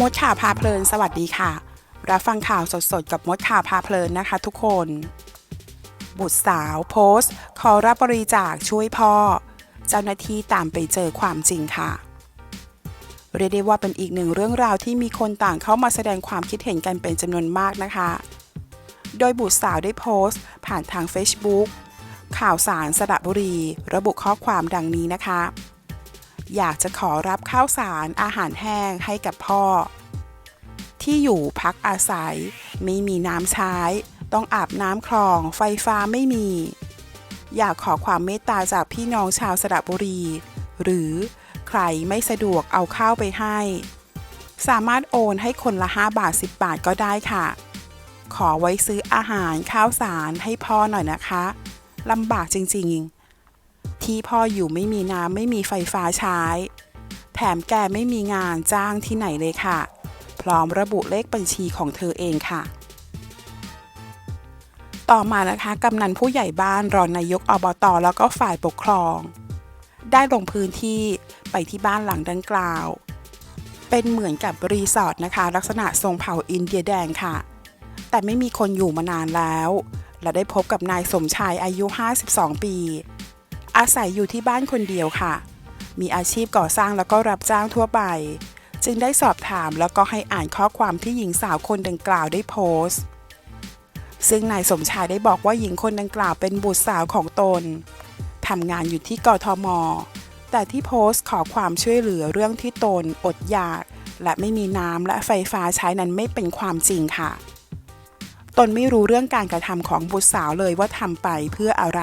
มดข่าวพาเพลิน สวัสดีค่ะ รับฟังข่าวสดๆ กับมดข่าวพาเพลินนะคะทุกคน บุตรสาวโพสต์ ขอรับบริจาคช่วยพ่อ เจ้าหน้าที่ตามไปเจอความจริงค่ะ เรียกได้ว่าเป็นอีกหนึ่งเรื่องราวที่มีคนต่างเข้ามาแสดงความคิดเห็นกันเป็นจำนวนมากนะคะ โดยบุตรสาวได้โพสต์ ผ่านทาง Facebook ข่าวสารสระบุรี ระบุข้อความดังนี้นะคะ อยากจะขอรับข้าวสารอาหารแห้งให้กับพ่อ ที่อยู่พักอาศัย ไม่มีน้ำใช้ ต้องอาบน้ำคลอง ไฟฟ้าไม่มี อยากขอความเมตตาจากพี่น้องชาวสระบุรี หรือใครไม่สะดวกเอาข้าวไปให้ สามารถโอนให้คนละ 5 บาท 10 บาทก็ได้ค่ะ ขอไว้ซื้ออาหารข้าวสารให้พ่อหน่อยนะคะลำบากจริง ๆ ที่พ่ออยู่ไม่มีน้ำไม่มีไฟฟ้าใช้ แถมแกไม่มีงานจ้างที่ไหนเลยค่ะ พร้อมระบุเลขบัญชีของเธอเองค่ะ ต่อมานะคะกำนันผู้ใหญ่บ้านรองนายกอบตแล้วก็ฝ่ายปกครอง ได้ลงพื้นที่ไปที่บ้านหลังดังกล่าว เป็นเหมือนกับรีสอร์ทนะคะ ลักษณะทรงเผ่าอินเดียแดงค่ะ แต่ไม่มีคนอยู่มานานแล้วและได้พบกับนายสมชายอายุ 52 ปี อาศัยอยู่ที่บ้านคนเดียวค่ะ มีอาชีพก่อสร้างแล้วก็รับจ้างทั่วไป จึงได้สอบถามแล้วก็ให้อ่านข้อความที่หญิงสาวคนดังกล่าวได้โพสต์ ซึ่งนายสมชายได้บอกว่าหญิงคนดังกล่าวเป็นบุตรสาวของตนทำงานอยู่ที่กทม แต่ที่โพสต์ขอความช่วยเหลือเรื่องที่ตนอดอยาก และไม่มีน้ำและไฟฟ้าใช้นั้นไม่เป็นความจริงค่ะ ตนไม่รู้เรื่องการกระทำของบุตรสาวเลยว่าทำไปเพื่ออะไร